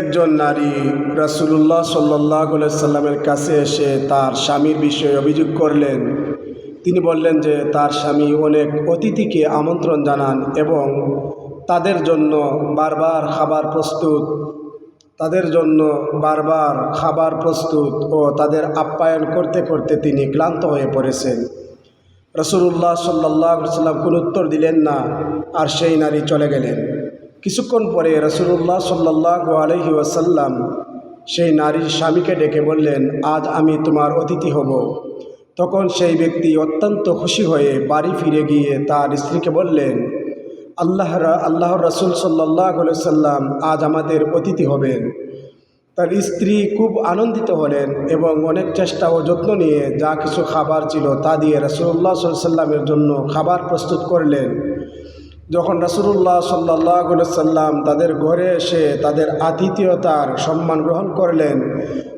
একজন নারী রাসুলুল্লাহ সাল্লাহ সাল্লামের কাছে এসে তার স্বামীর বিষয়ে অভিযোগ করলেন। তিনি বললেন যে তার স্বামী অনেক অতিথিকে আমন্ত্রণ জানান এবং তাদের জন্য বারবার খাবার প্রস্তুত, তাদের জন্য বারবার খাবার প্রস্তুত ও তাদের আপ্যায়ন করতে করতে তিনি ক্লান্ত হয়ে পড়েছেন। রসুল্লাহ সাল্লাহ সাল্লাম কোনো উত্তর দিলেন না আর সেই নারী চলে গেলেন। কিছুক্ষণ পরে রসুল্লাহ সাল্লাহ আলহি ওয়াসাল্লাম সেই নারীর স্বামীকে ডেকে বললেন, আজ আমি তোমার অতিথি হব। তখন সেই ব্যক্তি অত্যন্ত খুশি হয়ে বাড়ি ফিরে গিয়ে তার স্ত্রীকে বললেন, আল্লাহ আল্লাহর রসুল সাল্লাহ সাল্লাম আজ আমাদের অতিথি হবেন। তার স্ত্রী খুব আনন্দিত হলেন এবং অনেক চেষ্টা ও যত্ন নিয়ে যা কিছু খাবার ছিল তা দিয়ে রসুল্লাহ সাল্লামের জন্য খাবার প্রস্তুত করলেন। যখন রসুল্লাহ সাল্লাহ সাল্লাম তাদের ঘরে এসে তাদের আতিথেয়তার সম্মান গ্রহণ করলেন,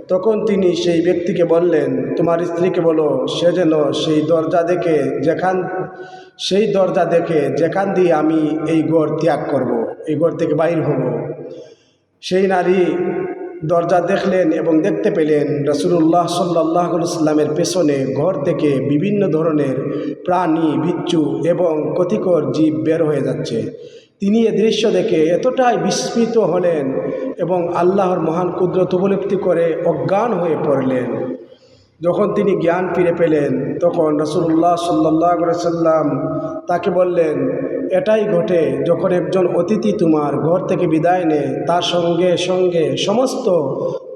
তখন তিনি সেই ব্যক্তিকে বললেন, তোমার স্ত্রীকে বলো, সে যেন সেই দরজা দেখে যেখান, সেই দরজা দেখে যেখান দিয়ে আমি এই ঘর ত্যাগ করব। এই ঘর থেকে বাইর হব সেই নারী দরজা দেখলেন এবং দেখতে পেলেন রসুল্লাহ সাল্লাহ সাল্লামের পেছনে ঘর থেকে বিভিন্ন ধরনের প্রাণী, বিচ্ছু এবং ক্ষতিকর জীব বের হয়ে যাচ্ছে। তিনি এ দৃশ্য দেখে এতটাই বিস্মিত হলেন এবং আল্লাহর মহান কুদরত উপলব্ধি করে অজ্ঞান হয়ে পড়লেন। যখন তিনি জ্ঞান ফিরে পেলেন, তখন রসুল্লাহ সাল্লাহ সাল্লাম তাকে বললেন এটাই ঘটে যখন একজন অতিথি তোমার ঘর থেকে বিদায় নেয়, তার সঙ্গে সঙ্গে সমস্ত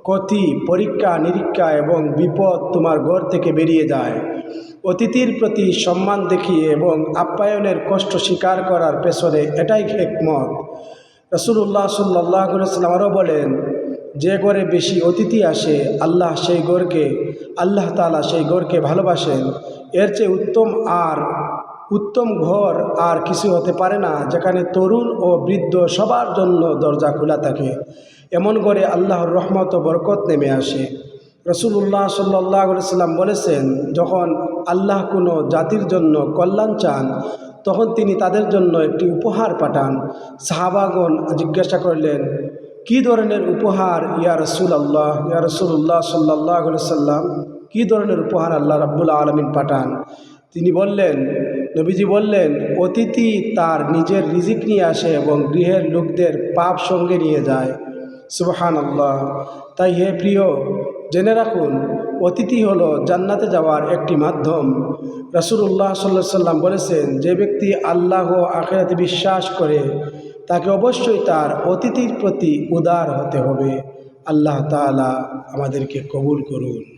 ক্ষতি, পরীক্ষা, নিরীক্ষা এবং বিপদ তোমার ঘর থেকে বেরিয়ে যায়। অতিথির প্রতি সম্মান দেখিয়ে এবং আপ্যায়নের কষ্ট স্বীকার করার পেছনে এটাই একমত রসুল্লাহ সাল্লাহ সাল্লাম আরও বলেন, যে ঘরে বেশি অতিথি আসে, আল্লাহ সেই গড়কে আল্লাহ তালা সেই গড়কে ভালোবাসেন। এর চেয়ে উত্তম আর উত্তম ঘর আর কিছু হতে পারে না, যেখানে তরুণ ও বৃদ্ধ সবার জন্য দরজা খোলা থাকে। এমন করে আল্লাহর রহমত ও বরকত নেমে আসে। রসুল্লাহ সাল্লাহ সাল্লাম বলেছেন, যখন আল্লাহ কোনো জাতির জন্য কল্যাণ চান, তখন তিনি তাদের জন্য একটি উপহার পাঠান। সাহাবাগন জিজ্ঞাসা করলেন, কি ধরনের উপহার, ইয়া রসুল আল্লাহ ইয়া রসুল্লাহ সাল্লাহ সাল্লাম? কী ধরনের উপহার আল্লাহ রাব্বুল আলমিন পাঠান? তিনি বললেন নবীজি বললেন, অতিথি তার নিজের রিজিক নিয়ে আসে এবং গৃহের লোকদের পাপ সঙ্গে নিয়ে যায়। সুবহান আল্লাহ তাই হে প্রিয়, জেনে রাখুন, অতিথি হলো জান্নাতে যাওয়ার একটি মাধ্যম। রাসুল্লাহ সাল্লা সাল্লাম বলেছেন, যে ব্যক্তি আল্লাহ আখেরাতে বিশ্বাস করে, তাকে অবশ্যই তার অতিথির প্রতি উদার হতে হবে। আল্লাহ তালা আমাদেরকে কবুল করুন।